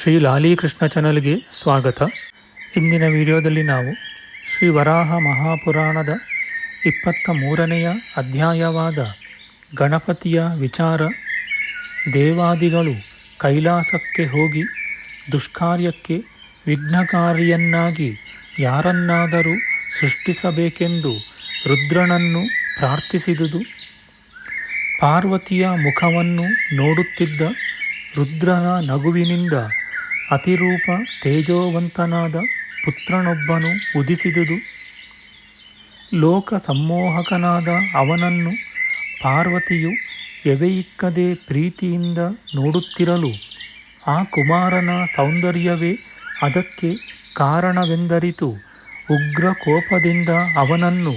ಶ್ರೀ ಲಾಲೀಕೃಷ್ಣ ಚಾನಲ್ಗೆ ಸ್ವಾಗತ. ಇಂದಿನ ವಿಡಿಯೋದಲ್ಲಿ ನಾವು ಶ್ರೀ ವರಾಹ ಮಹಾಪುರಾಣದ ಇಪ್ಪತ್ತ ಮೂರನೆಯ ಅಧ್ಯಾಯವಾದ ಗಣಪತಿಯ ವಿಚಾರ. ದೇವಾದಿಗಳು ಕೈಲಾಸಕ್ಕೆ ಹೋಗಿ ದುಷ್ಕಾರ್ಯಕ್ಕೆ ವಿಘ್ನಕಾರಿಯನ್ನಾಗಿ ಯಾರನ್ನಾದರೂ ಸೃಷ್ಟಿಸಬೇಕೆಂದು ರುದ್ರನನ್ನು ಪ್ರಾರ್ಥಿಸಿದುದು. ಪಾರ್ವತಿಯ ಮುಖವನ್ನು ನೋಡುತ್ತಿದ್ದ ರುದ್ರನ ನಗುವಿನಿಂದ ಅತಿರೂಪ ತೇಜೋವಂತನಾದ ಪುತ್ರನೊಬ್ಬನು ಉದಿಸಿದುದು. ಲೋಕ ಸಮ್ಮೋಹಕನಾದ ಅವನನ್ನು ಪಾರ್ವತಿಯು ಎವೆಯಿಕ್ಕದೆ ಪ್ರೀತಿಯಿಂದ ನೋಡುತ್ತಿರಲು ಆ ಕುಮಾರನ ಸೌಂದರ್ಯವೇ ಅದಕ್ಕೆ ಕಾರಣವೆಂದರಿತು. ಉಗ್ರ ಕೋಪದಿಂದ ಅವನನ್ನು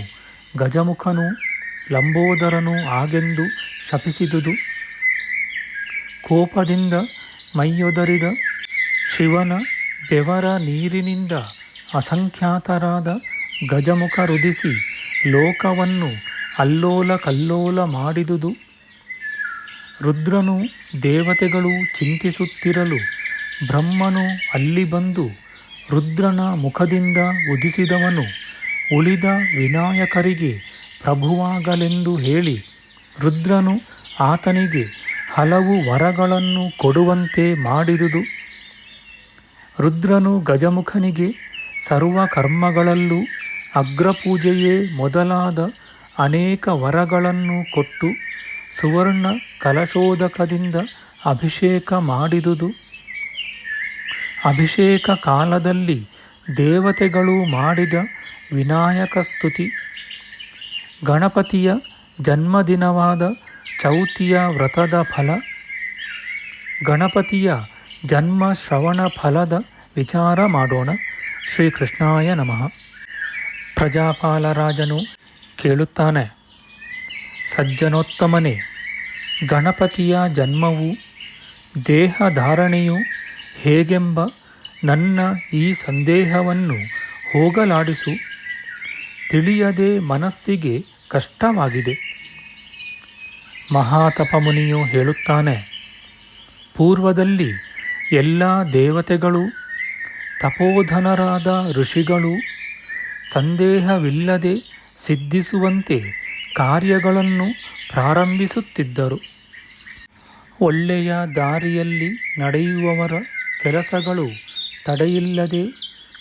ಗಜಮುಖನು ಲಂಬೋದರನು ಆಗೆಂದು ಶಪಿಸಿದುದು. ಕೋಪದಿಂದ ಮೈಯೊದರಿದ ಶಿವನ ಬೆವರ ನೀರಿನಿಂದ ಅಸಂಖ್ಯಾತರಾದ ಗಜಮುಖ ರುದಿಸಿ ಲೋಕವನ್ನು ಅಲ್ಲೋಲ ಕಲ್ಲೋಲ ಮಾಡಿದುದು. ರುದ್ರನು ದೇವತೆಗಳು ಚಿಂತಿಸುತ್ತಿರಲು ಬ್ರಹ್ಮನು ಅಲ್ಲಿ ಬಂದು ರುದ್ರನ ಮುಖದಿಂದ ಉದಿಸಿದವನು ಉಳಿದ ವಿನಾಯಕರಿಗೆ ಪ್ರಭುವಾಗಲೆಂದು ಹೇಳಿ ರುದ್ರನು ಆತನಿಗೆ ಹಲವು ವರಗಳನ್ನು ಕೊಡುವಂತೆ ಮಾಡಿದುದು. ರುದ್ರನು ಗಜಮುಖನಿಗೆ ಸರ್ವ ಕರ್ಮಗಳಲ್ಲೂ ಅಗ್ರಪೂಜೆಯೇ ಮೊದಲಾದ ಅನೇಕ ವರಗಳನ್ನು ಕೊಟ್ಟು ಸುವರ್ಣ ಕಲಶೋದಕದಿಂದ ಅಭಿಷೇಕ ಮಾಡಿದುದು. ಅಭಿಷೇಕ ಕಾಲದಲ್ಲಿ ದೇವತೆಗಳು ಮಾಡಿದ ವಿನಾಯಕ ಸ್ತುತಿ. ಗಣಪತಿಯ ಜನ್ಮದಿನವಾದ ಚೌತಿಯ ವ್ರತದ ಫಲ. ಗಣಪತಿಯ ಜನ್ಮ ಶ್ರವಣ ಫಲದ ವಿಚಾರ ಮಾಡೋಣ. ಶ್ರೀಕೃಷ್ಣಾಯ ನಮಃ. ಪ್ರಜಾಪಾಲರಾಜನು ಕೇಳುತ್ತಾನೆ, ಸಜ್ಜನೋತ್ತಮನೇ, ಗಣಪತಿಯ ಜನ್ಮವು, ದೇಹಧಾರಣೆಯು ಹೇಗೆಂಬ ನನ್ನ ಈ ಸಂದೇಹವನ್ನು ಹೋಗಲಾಡಿಸು. ತಿಳಿಯದೆ ಮನಸ್ಸಿಗೆ ಕಷ್ಟವಾಗಿದೆ. ಮಹಾತಪಮುನಿಯು ಹೇಳುತ್ತಾನೆ, ಪೂರ್ವದಲ್ಲಿ ಎಲ್ಲ ದೇವತೆಗಳು, ತಪೋಧನರಾದ ಋಷಿಗಳು ಸಂದೇಹವಿಲ್ಲದೆ ಸಿದ್ಧಿಸುವಂತೆ ಕಾರ್ಯಗಳನ್ನು ಪ್ರಾರಂಭಿಸುತ್ತಿದ್ದರು. ಒಳ್ಳೆಯ ದಾರಿಯಲ್ಲಿ ನಡೆಯುವವರ ಕೆಲಸಗಳು ತಡೆಯಿಲ್ಲದೆ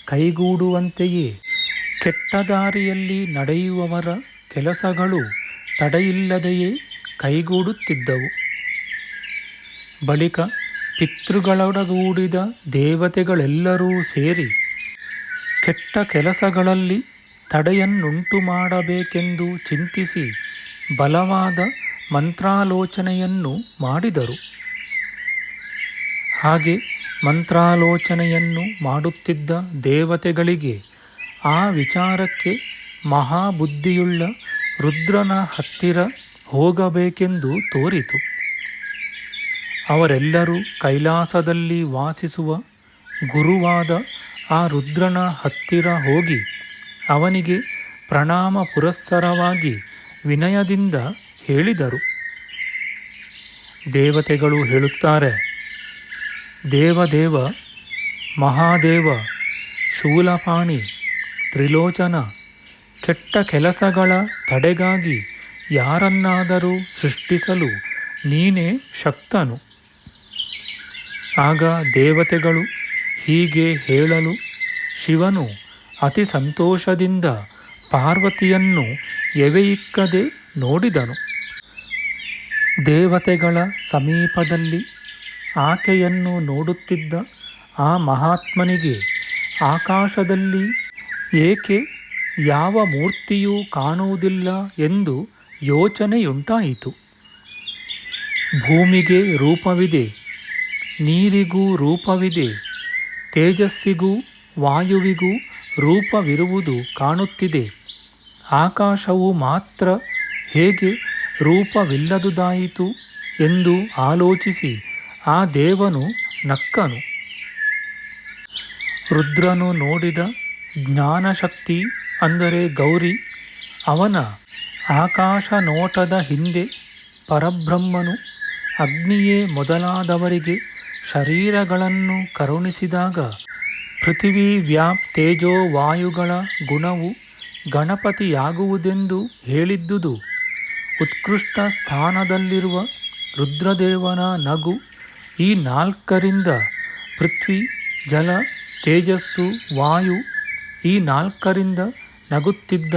ಕೈಗೂಡುವಂತೆಯೇ, ಕೆಟ್ಟ ದಾರಿಯಲ್ಲಿ ನಡೆಯುವವರ ಕೆಲಸಗಳು ತಡೆಯಿಲ್ಲದೆಯೇ ಕೈಗೂಡುತ್ತಿದ್ದವು. ಬಳಿಕ ಪಿತೃಗಳೊಡಗೂಡಿದ ದೇವತೆಗಳೆಲ್ಲರೂ ಸೇರಿ ಕೆಟ್ಟ ಕೆಲಸಗಳಲ್ಲಿ ತಡೆಯನ್ನುಂಟು ಮಾಡಬೇಕೆಂದು ಚಿಂತಿಸಿ ಬಲವಾದ ಮಂತ್ರಾಲೋಚನೆಯನ್ನು ಮಾಡಿದರು. ಹಾಗೆ ಮಂತ್ರಾಲೋಚನೆಯನ್ನು ಮಾಡುತ್ತಿದ್ದ ದೇವತೆಗಳಿಗೆ ಆ ವಿಚಾರಕ್ಕೆ ಮಹಾಬುದ್ಧಿಯುಳ್ಳ ರುದ್ರನ ಹತ್ತಿರ ಹೋಗಬೇಕೆಂದು ತೋರಿತು. ಅವರೆಲ್ಲರೂ ಕೈಲಾಸದಲ್ಲಿ ವಾಸಿಸುವ ಗುರುವಾದ ಆ ರುದ್ರನ ಹತ್ತಿರ ಹೋಗಿ ಅವನಿಗೆ ಪ್ರಣಾಮ ಪುರಸ್ಸರವಾಗಿ ವಿನಯದಿಂದ ಹೇಳಿದರು. ದೇವತೆಗಳು ಹೇಳುತ್ತಾರೆ, ದೇವದೇವ, ಮಹಾದೇವ, ಶೂಲಪಾಣಿ, ತ್ರಿಲೋಚನ, ಕೆಟ್ಟ ಕೆಲಸಗಳ ತಡೆಗಾಗಿ ಯಾರನ್ನಾದರೂ ಸೃಷ್ಟಿಸಲು ನೀನೇ ಶಕ್ತನು. ಆಗ ದೇವತೆಗಳು ಹೀಗೆ ಹೇಳಲು, ಶಿವನು ಅತಿ ಸಂತೋಷದಿಂದ ಪಾರ್ವತಿಯನ್ನು ಎವೆಯಿಕ್ಕದೆ ನೋಡಿದನು. ದೇವತೆಗಳ ಸಮೀಪದಲ್ಲಿ ಆಕೆಯನ್ನು ನೋಡುತ್ತಿದ್ದ ಆ ಮಹಾತ್ಮನಿಗೆ ಆಕಾಶದಲ್ಲಿ ಏಕೆ ಯಾವ ಮೂರ್ತಿಯೂ ಕಾಣುವುದಿಲ್ಲ ಎಂದು ಯೋಚನೆಯುಂಟಾಯಿತು. ಭೂಮಿಗೆ ರೂಪವಿದೆ. ನೀರಿಗೂ ರೂಪವಿದೆ, ತೇಜಸ್ಸಿಗೂ ವಾಯುವಿಗೂ ರೂಪವಿರುವುದು ಕಾಣುತ್ತಿದೆ. ಆಕಾಶವು ಮಾತ್ರ ಹೇಗೆ ರೂಪವಿಲ್ಲದುದಾಯಿತು ಎಂದು ಆಲೋಚಿಸಿ ಆ ದೇವನು ನಕ್ಕನು. ರುದ್ರನು ನೋಡಿದ ಜ್ಞಾನಶಕ್ತಿ ಅಂದರೆ ಗೌರಿ, ಅವನ ಆಕಾಶ ನೋಟದ ಹಿಂದೆ ಪರಬ್ರಹ್ಮನು ಅಗ್ನಿಯೇ ಮೊದಲಾದವರಿಗೆ ಶರೀರಗಳನ್ನು ಕರುಣಿಸಿದಾಗ ಪೃಥಿವಿ ವ್ಯಾಪ್ ತೇಜೋ ವಾಯುಗಳ ಗುಣವು ಗಣಪತಿಯಾಗುವುದೆಂದು ಹೇಳಿದ್ದುದು. ಉತ್ಕೃಷ್ಟ ಸ್ಥಾನದಲ್ಲಿರುವ ರುದ್ರದೇವನ ನಗು ಈ ನಾಲ್ಕರಿಂದ ಪೃಥ್ವಿ, ಜಲ, ತೇಜಸ್ಸು, ವಾಯು ಈ ನಾಲ್ಕರಿಂದ ನಗುತ್ತಿದ್ದ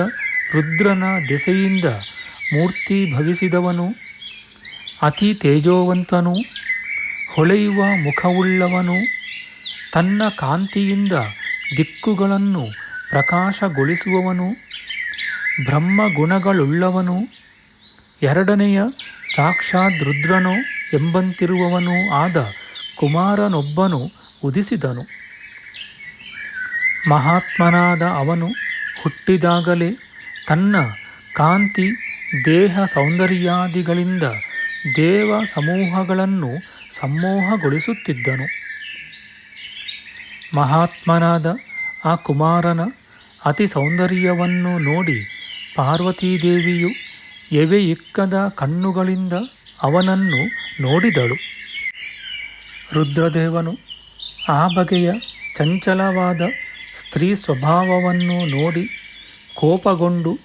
ರುದ್ರನ ದೆಸೆಯಿಂದ ಮೂರ್ತಿ ಭವಿಸಿದವನು. ಅತಿ ತೇಜೋವಂತನು. ಹೊಳೆಯುವ ಮುಖವುಳ್ಳವನು ತನ್ನ ಕಾಂತಿಯಿಂದ ದಿಕ್ಕುಗಳನ್ನು ಪ್ರಕಾಶಗೊಳಿಸುವವನು, ಬ್ರಹ್ಮಗುಣಗಳುಳ್ಳವನು, ಎರಡನೆಯ ಸಾಕ್ಷಾತ್ ರುದ್ರನೋ ಎಂಬಂತಿರುವವನು ಆದ ಕುಮಾರನೊಬ್ಬನು ಉದಿಸಿದನು. ಮಹಾತ್ಮನಾದ ಅವನು ಹುಟ್ಟಿದಾಗಲೇ ತನ್ನ ಕಾಂತಿ ದೇಹ ಸೌಂದರ್ಯಾದಿಗಳಿಂದ ದೇವ ಸಮೂಹಗಳನ್ನು ಸಮ್ಮೋಹಗೊಳಿಸುತ್ತಿದ್ದನು. ಮಹಾತ್ಮನಾದ ಆ ಕುಮಾರನ ಅತಿ ಸೌಂದರ್ಯವನ್ನು ನೋಡಿ ಪಾರ್ವತೀದೇವಿಯು ಎವೆ ಇಕ್ಕದ ಕಣ್ಣುಗಳಿಂದ ಅವನನ್ನು ನೋಡಿದಳು. ರುದ್ರದೇವನು ಆ ಬಗೆಯ ಚಂಚಲವಾದ ಸ್ತ್ರೀ ಸ್ವಭಾವವನ್ನು ನೋಡಿ ಕೋಪಗೊಂಡು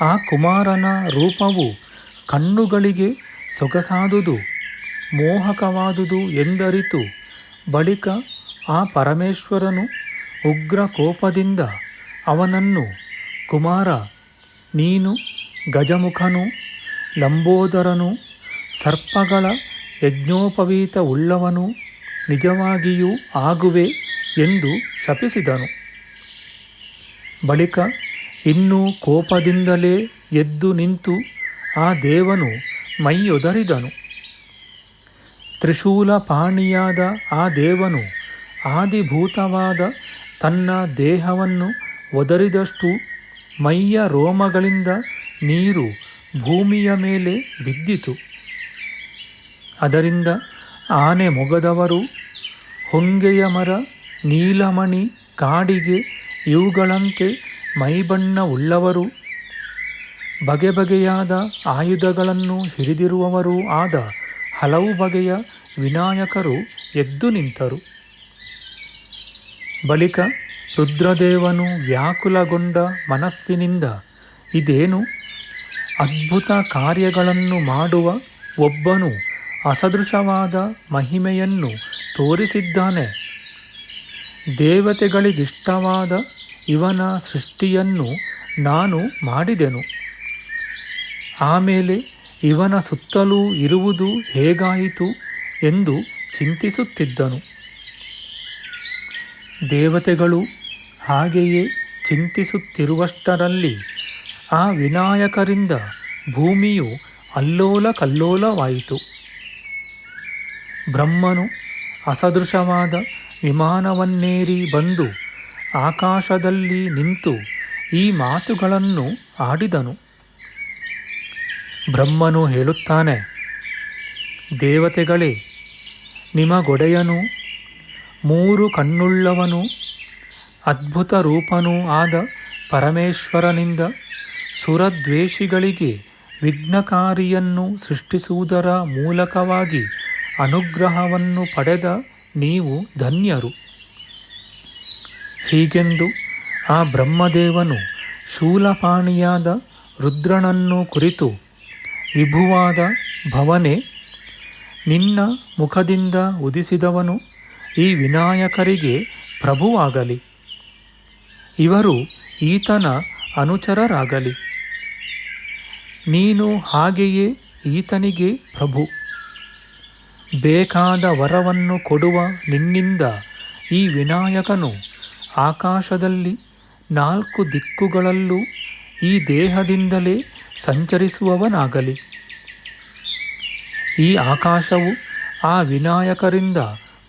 ಆ ಕುಮಾರನ ರೂಪವು ಕಣ್ಣುಗಳಿಗೆ ಸೊಗಸಾದುದು, ಮೋಹಕವಾದುದು ಎಂದರಿತು. ಬಳಿಕ ಆ ಪರಮೇಶ್ವರನು ಉಗ್ರ ಕೋಪದಿಂದ ಅವನನ್ನು, ಕುಮಾರ, ನೀನು ಗಜಮುಖನು, ಲಂಬೋದರನು, ಸರ್ಪಗಳ ಯಜ್ಞೋಪವೀತ ಉಳ್ಳವನು, ನಿಜವಾಗಿಯೂ ಆಗುವೆ ಎಂದು ಶಪಿಸಿದನು. ಬಳಿಕ ಇನ್ನೂ ಕೋಪದಿಂದಲೇ ಎದ್ದು ನಿಂತು ಆ ದೇವನು ಮೈಯೊದರಿದನು. ತ್ರಿಶೂಲ ಪಾಣಿಯಾದ ಆ ದೇವನು ಆದಿಭೂತವಾದ ತನ್ನ ದೇಹವನ್ನು ಒದರಿದಷ್ಟು ಮೈಯ ರೋಮಗಳಿಂದ ನೀರು ಭೂಮಿಯ ಮೇಲೆ ಬಿದ್ದಿತು. ಅದರಿಂದ ಆನೆ ಮೊಗದವರು, ಹೊಂಗೆಯ ಮರ, ನೀಲಮಣಿ, ಕಾಡಿಗೆ ಇವುಗಳಂತೆ ಮೈಬಣ್ಣ ಉಳ್ಳವರು ಬಗೆ ಬಗೆಯಾದ ಆಯುಧಗಳನ್ನು ಹಿಡಿದಿರುವವರೂ ಆದ ಹಲವು ಬಗೆಯ ವಿನಾಯಕರು ಎದ್ದು ನಿಂತರು. ಬಳಿಕ ರುದ್ರದೇವನು ವ್ಯಾಕುಲಗೊಂಡ ಮನಸ್ಸಿನಿಂದ, ಇದೇನು? ಅದ್ಭುತ ಕಾರ್ಯಗಳನ್ನು ಮಾಡುವ ಒಬ್ಬನು ಅಸದೃಶವಾದ ಮಹಿಮೆಯನ್ನು ತೋರಿಸಿದ್ದಾನೆ. ದೇವತೆಗಳಿಗಿಷ್ಟವಾದ ಇವನ ಸೃಷ್ಟಿಯನ್ನು ನಾನು ಮಾಡಿದೆನು. ಆಮೇಲೆ ಇವನ ಸುತ್ತಲೂ ಇರುವುದು ಹೇಗಾಯಿತು ಎಂದು ಚಿಂತಿಸುತ್ತಿದ್ದನು. ದೇವತೆಗಳು ಹಾಗೆಯೇ ಚಿಂತಿಸುತ್ತಿರುವಷ್ಟರಲ್ಲಿ ಆ ವಿನಾಯಕರಿಂದ ಭೂಮಿಯು ಅಲ್ಲೋಲ ಕಲ್ಲೋಲವಾಯಿತು ಬ್ರಹ್ಮನು ಅಸದೃಶವಾದ ವಿಮಾನವನ್ನೇರಿ ಬಂದು ಆಕಾಶದಲ್ಲಿ ನಿಂತು ಈ ಮಾತುಗಳನ್ನು ಆಡಿದನು. ಬ್ರಹ್ಮನು ಹೇಳುತ್ತಾನೆ, ದೇವತೆಗಳೇ, ನಿಮಗೊಡೆಯನು, ಮೂರು ಕಣ್ಣುಳ್ಳವನು ಅದ್ಭುತ ರೂಪನೂ ಆದ ಪರಮೇಶ್ವರನಿಂದ ಸುರದ್ವೇಷಿಗಳಿಗೆ ವಿಘ್ನಕಾರಿಯನ್ನು ಸೃಷ್ಟಿಸುವುದರ ಮೂಲಕವಾಗಿ ಅನುಗ್ರಹವನ್ನು ಪಡೆದ ನೀವು ಧನ್ಯರು. ಹೀಗೆಂದು ಆ ಬ್ರಹ್ಮದೇವನು ಶೂಲಪಾಣಿಯಾದ ರುದ್ರನನ್ನು ಕುರಿತು ವಿಭುವಾದ ಭವನೆ. ನಿನ್ನ ಮುಖದಿಂದ ಉದಿಸಿದವನು ಈ ವಿನಾಯಕರಿಗೆ ಪ್ರಭುವಾಗಲಿ. ಇವರು ಈತನ ಅನುಚರರಾಗಲಿ. ನೀನು ಹಾಗೆಯೇ ಈತನಿಗೆ ಪ್ರಭು. ಬೇಕಾದ ವರವನ್ನು ಕೊಡುವ ನಿನ್ನಿಂದ ಈ ವಿನಾಯಕನು ಆಕಾಶದಲ್ಲಿ ನಾಲ್ಕು ದಿಕ್ಕುಗಳಲ್ಲೂ ಈ ದೇಹದಿಂದಲೇ ಸಂಚರಿಸುವವನಾಗಲಿ. ಈ ಆಕಾಶವು ಆ ವಿನಾಯಕರಿಂದ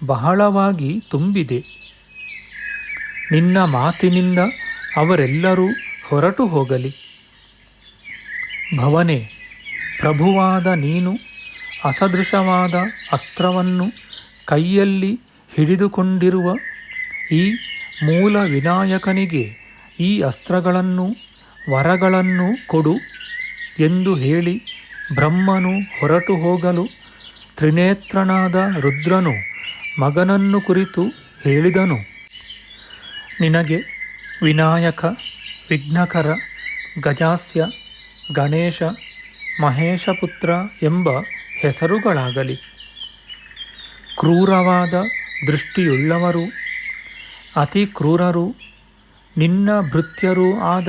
ಬಹಳವಾಗಿ ತುಂಬಿದೆ. ನಿನ್ನ ಮಾತಿನಿಂದ ಅವರೆಲ್ಲರೂ ಹೊರಟು ಹೋಗಲಿ. ಭವನೆ, ಪ್ರಭುವಾದ ನೀನು ಅಸದೃಶವಾದ ಅಸ್ತ್ರವನ್ನು ಕೈಯಲ್ಲಿ ಹಿಡಿದುಕೊಂಡಿರುವ ಈ ಮೂಲ ವಿನಾಯಕನಿಗೆ ಈ ಅಸ್ತ್ರಗಳನ್ನು, ವರಗಳನ್ನು ಕೊಡು. ಎಂದು ಹೇಳಿ ಬ್ರಹ್ಮನು ಹೊರಟು ಹೋಗಲು ತ್ರಿನೇತ್ರನಾದ ರುದ್ರನು ಮಗನನ್ನು ಕುರಿತು ಹೇಳಿದನು. ನಿನಗೆ ವಿನಾಯಕ, ವಿಘ್ನಕರ, ಗಜಾಸ್ಯ, ಗಣೇಶ, ಮಹೇಶಪುತ್ರ ಎಂಬ ಹೆಸರುಗಳಾಗಲಿ. ಕ್ರೂರವಾದ ದೃಷ್ಟಿಯುಳ್ಳವರು, ಅತಿ ಕ್ರೂರರು, ನಿನ್ನ ಭೃತ್ಯರೂ ಆದ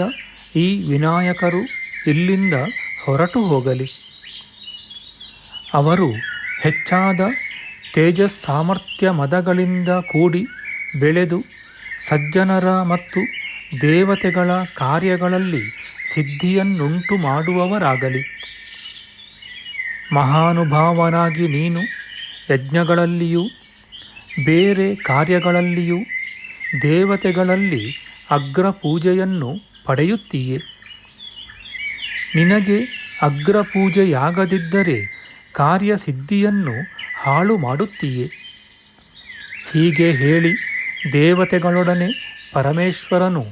ಈ ವಿನಾಯಕರು ಇಲ್ಲಿಂದ ಹೊರಟು ಹೋಗಲಿ. ಅವರು ಹೆಚ್ಚಾದ ತೇಜಸ್ಸಾಮರ್ಥ್ಯ ಮದಗಳಿಂದ ಕೂಡಿ ಬೆಳೆದು ಸಜ್ಜನರ ಮತ್ತು ದೇವತೆಗಳ ಕಾರ್ಯಗಳಲ್ಲಿ ಸಿದ್ಧಿಯನ್ನುಂಟು ಮಾಡುವವರಾಗಲಿ ಮಹಾನುಭಾವನಾಗಿ ನೀನು ಯಜ್ಞಗಳಲ್ಲಿಯೂ, ಬೇರೆ ಕಾರ್ಯಗಳಲ್ಲಿಯೂ, ದೇವತೆಗಳಲ್ಲಿ ಅಗ್ರ ಪೂಜೆಯನ್ನು ಪಡೆಯುತ್ತೀಯೆ? ನಿನಗೆ ಅಗ್ರಪೂಜೆಯಾಗದಿದ್ದರೆ ಕಾರ್ಯಸಿದ್ಧಿಯನ್ನು ಹಾಳು ಮಾಡುತ್ತೀಯೆ? ಹೀಗೆ ಹೇಳಿ ದೇವತೆಗಳೊಡನೆ ಪರಮೇಶ್ವರನು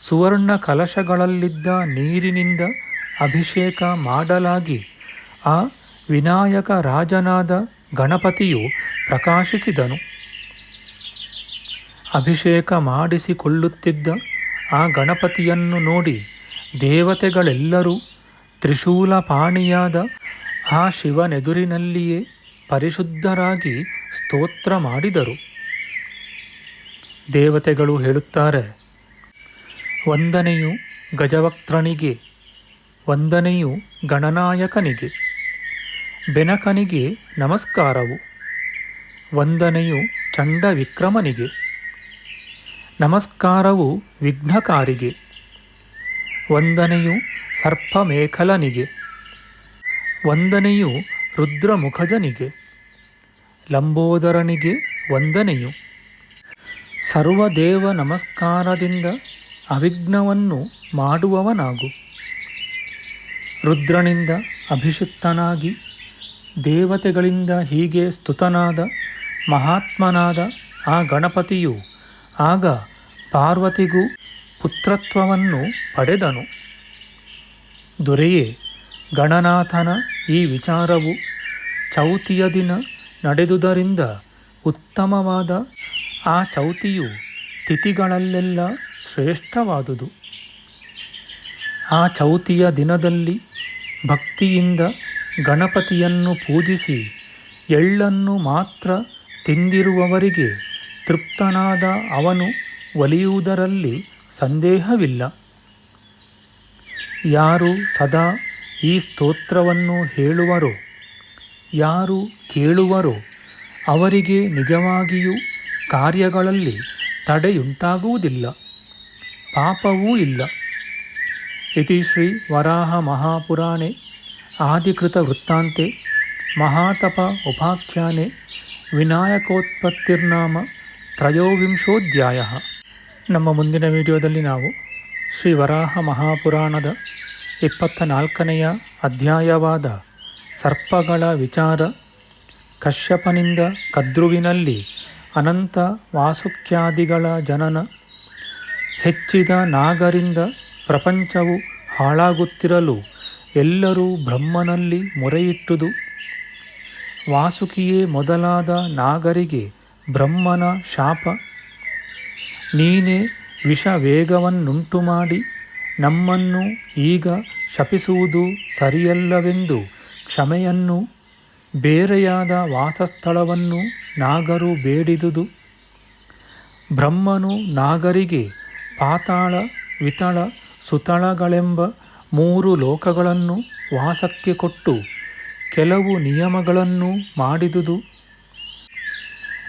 ಸುವರ್ಣ ಕಲಶಗಳಲ್ಲಿದ್ದ ನೀರಿನಿಂದ ಅಭಿಷೇಕ ಮಾಡಲಾಗಿ ಆ ವಿನಾಯಕ ರಾಜನಾದ ಗಣಪತಿಯು ಪ್ರಕಾಶಿಸಿದನು. ಅಭಿಷೇಕ ಮಾಡಿಸಿಕೊಳ್ಳುತ್ತಿದ್ದ ಆ ಗಣಪತಿಯನ್ನು ನೋಡಿ ದೇವತೆಗಳೆಲ್ಲರೂ ತ್ರಿಶೂಲ ಪಾಣಿಯಾದ ಆ ಶಿವನೆದುರಿನಲ್ಲಿಯೇ ಪರಿಶುದ್ಧರಾಗಿ ಸ್ತೋತ್ರ ಮಾಡಿದರು. ದೇವತೆಗಳು ಹೇಳುತ್ತಾರೆ ವಂದನೆಯು ಗಜವಕ್ತ್ರನಿಗೆ ವಂದನೆಯು ಗಣನಾಯಕನಿಗೆ, ಬೆನಕನಿಗೆ ನಮಸ್ಕಾರವು ವಂದನೆಯು ಚಂಡ ವಿಕ್ರಮನಿಗೆ ನಮಸ್ಕಾರವು ವಿಘ್ನಕಾರಿಗೆ, ವಂದನೆಯು ಸರ್ಪಮೇಖಲನಿಗೆ, ವಂದನೆಯು ರುದ್ರಮುಖಜನಿಗೆ, ಲಂಬೋದರನಿಗೆ ವಂದನೆಯು. ಸರ್ವದೇವ ನಮಸ್ಕಾರದಿಂದ ಅವಿಘ್ನವನ್ನು ಮಾಡುವವನಾಗು. ರುದ್ರನಿಂದ ಅಭಿಷಿಕ್ತನಾಗಿ, ದೇವತೆಗಳಿಂದ ಹೀಗೆ ಸ್ತುತನಾದ ಮಹಾತ್ಮನಾದ ಆ ಗಣಪತಿಯು ಆಗ ಪಾರ್ವತಿಗೂ ಪುತ್ರತ್ವವನ್ನು ಪಡೆದನು. ದೊರೆಯೇ ಗಣನಾಥನ ಈ ವಿಚಾರವು ಚೌತಿಯ ದಿನ ನಡೆದುದರಿಂದ ಉತ್ತಮವಾದ ಆ ಚೌತಿಯು ತಿಥಿಗಳಲ್ಲೆಲ್ಲ ಶ್ರೇಷ್ಠವಾದುದು. ಆ ಚೌತಿಯ ದಿನದಲ್ಲಿ ಭಕ್ತಿಯಿಂದ ಗಣಪತಿಯನ್ನು ಪೂಜಿಸಿ ಎಳ್ಳನ್ನು ಮಾತ್ರ ತಿಂದಿರುವವರಿಗೆ ತೃಪ್ತನಾದ ಅವನು ಒಲಿಯುವುದರಲ್ಲಿ ಸಂದೇಹವಿಲ್ಲ. ಯಾರು ಸದಾ ಈ ಸ್ತೋತ್ರವನ್ನು ಹೇಳುವರೋ, ಯಾರು ಕೇಳುವರೋ, ಅವರಿಗೆ ನಿಜವಾಗಿಯೂ ಕಾರ್ಯಗಳಲ್ಲಿ ತಡೆಯುಂಟಾಗುವುದಿಲ್ಲ, ಪಾಪವೂ ಇಲ್ಲ. ಇತಿ ಶ್ರೀ ವರಾಹ ಮಹಾಪುರಾಣೆ, ಆದಿಕೃತ ವೃತ್ತಾಂತೆ, ಮಹಾತಪ ಉಪಾಖ್ಯಾನೆ, ವಿನಾಯಕೋತ್ಪತ್ತಿರ್ನಾಮ ತ್ರಯೋವಿಂಶೋಧ್ಯಾಯ. ನಮ್ಮ ಮುಂದಿನ ವಿಡಿಯೋದಲ್ಲಿ ನಾವು ಶ್ರೀ ವರಾಹ ಮಹಾಪುರಾಣದ ಇಪ್ಪತ್ತ ನಾಲ್ಕನೆಯ ಅಧ್ಯಾಯವಾದ ಸರ್ಪಗಳ ವಿಚಾರ, ಕಶ್ಯಪನಿಂದ ಕದ್ರುವಿನಲ್ಲಿ ಅನಂತ ವಾಸುಕ್ಯಾದಿಗಳ ಜನನ, ಹೆಚ್ಚಿದ ನಾಗರಿಂದ ಪ್ರಪಂಚವು ಹಾಳಾಗುತ್ತಿರಲು ಎಲ್ಲರೂ ಬ್ರಹ್ಮನಲ್ಲಿ ಮೊರೆಯಿಟ್ಟುದು, ವಾಸುಕಿಯೇ ಮೊದಲಾದ ನಾಗರಿಗೆ ಬ್ರಹ್ಮನ ಶಾಪ. ನೀನೇ ವಿಷ ವೇಗವನ್ನುಂಟು ಮಾಡಿ ನಮ್ಮನ್ನು ಈಗ ಶಪಿಸುವುದು ಸರಿಯಲ್ಲವೆಂದು ಕ್ಷಮೆಯನ್ನು, ಬೇರೆಯಾದ ವಾಸಸ್ಥಳವನ್ನು ನಾಗರು ಬೇಡಿದುದು. ಬ್ರಹ್ಮನು ನಾಗರಿಗೆ ಪಾತಾಳ, ವಿತಳ, ಸುತಳಗಳೆಂಬ ಮೂರು ಲೋಕಗಳನ್ನು ವಾಸಕ್ಕೆ ಕೊಟ್ಟು ಕೆಲವು ನಿಯಮಗಳನ್ನು ಮಾಡಿದುದು.